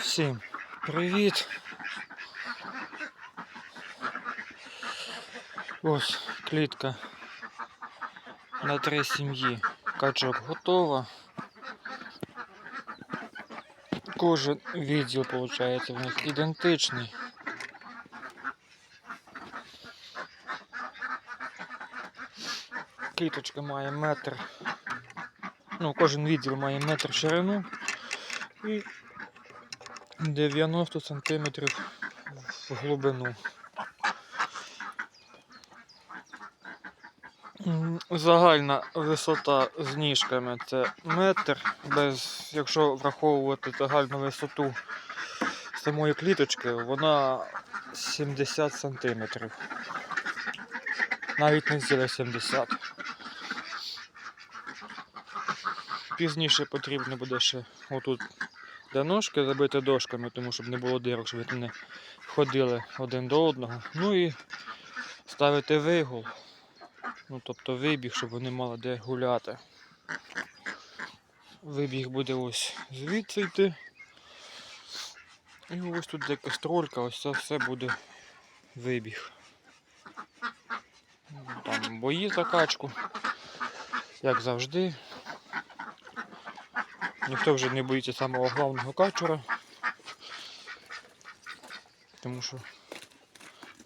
Всім привіт. Ось клітка на три сім'ї. Качок готова. Кожен відділ, виходить, в них ідентичний. Кліточка має метр. Ну, кожен відділ має метр ширину і 90 сантиметрів в глибину. Загальна висота з ніжками це метр, без, якщо враховувати загальну висоту самої кліточки, вона 70 сантиметрів. Навіть не ціле 70. Пізніше потрібно буде ще отут для ножки забити дошками, тому щоб не було дирок, щоб вони не ходили один до одного. Ну і ставити вигул. Ну, тобто вибіг, щоб вони мали де гуляти. Вибіг буде ось звідси йти. І ось тут де кастролька, ось це все буде вибіг. Там бої за качку, як завжди. Ніхто вже не боїться самого головного качура. Тому що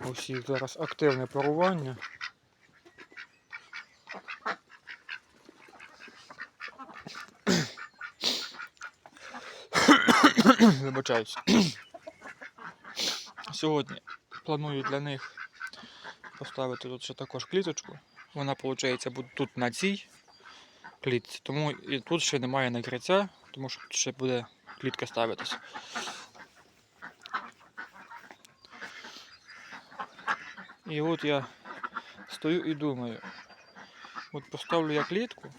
у всіх зараз активне парування. Вибачаюсь. Сьогодні планую для них поставити тут ще також кліточку. Вона, виходить, буде тут на цій клітці. Тому і тут ще немає накриття, тому що тут ще буде клітка ставитися. І от я стою і думаю, от поставлю я клітку.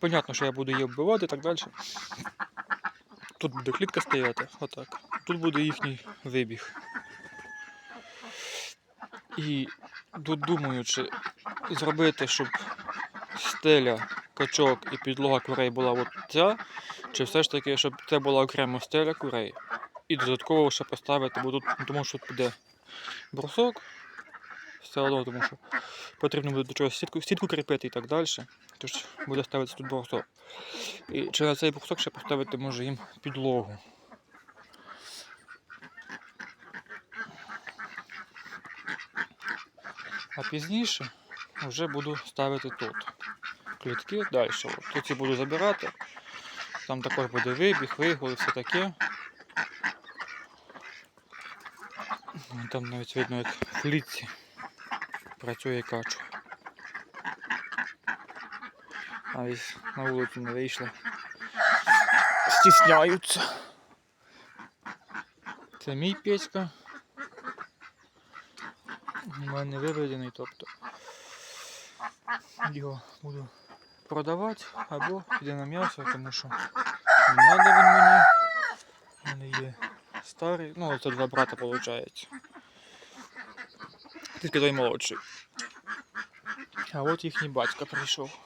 Понятно, що я буду її вбивати і так далі. Тут буде клітка стояти, отак. Тут буде їхній вибіг. І тут думаю, чи зробити, щоб стеля, качок і підлога курей була от ця, чи все ж таки, щоб це була окремо стеля курей. І додатково ще поставити, бо тут, тому що тут буде брусок, все одно, тому що потрібно буде до чогось сітку, сітку кріпити і так далі. Тож буде ставитися тут брусок. І через цей брусок ще поставити може їм підлогу. А пізніше вже буду ставити тут. Клітки далі. Тут я буду забирати. Там також буде вибіг, вигул і все таке. Там навіть видно, як в клітці працює качу. Ось на вулицю не вийшли. Стісняються. Це мій песька. У мене виведений, тобто його буду продавати або піде на м'ясо, тому що не треба він мені. У мене є старий, ну це два брата виходить. Тільки той молодший. А от їхній батько прийшов.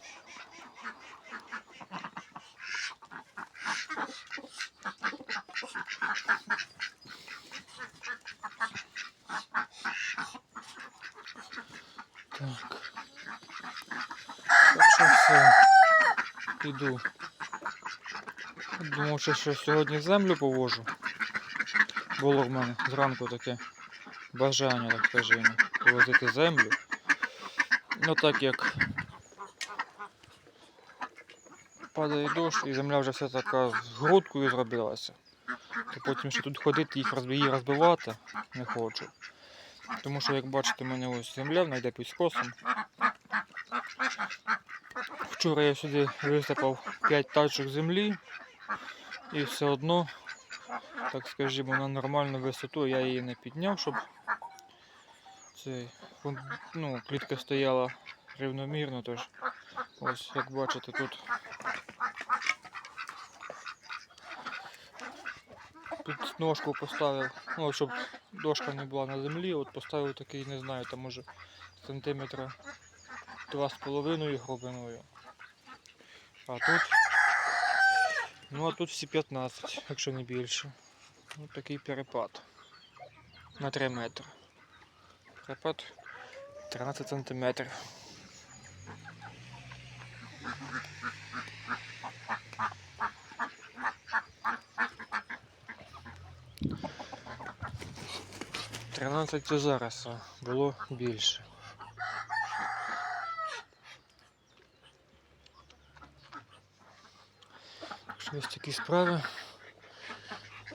Що все. Іду. Думав, що, що сьогодні землю повожу. Було в мене зранку таке бажання, так скажімо, повозити землю. Ну так як падає дощ і земля вже вся така з грудкою зробилася. То потім ще тут ходити, їх її розбивати не хочу. Тому що, як бачите, у мене ось земля вона йде під скосом. Вчора я сюди висипав 5 тачок землі і все одно, так скажімо, на нормальну висоту я її не підняв, щоб цей, ну, клітка стояла рівномірно, тож ось як бачите тут. Тут ножку поставив, ну, щоб дошка не була на землі, от поставив такий, не знаю, там може сантиметра два з половиною глибиною. А тут Ну а тут всі 15, якщо не більше. Ось такий перепад. На 3 метри. Перепад 13 сантиметрів. Тринадцять це зараз, було більше. Ось такі справи.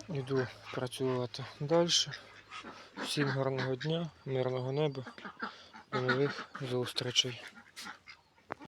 Йду працювати далі. Всім гарного дня, мирного неба, до нових зустрічей.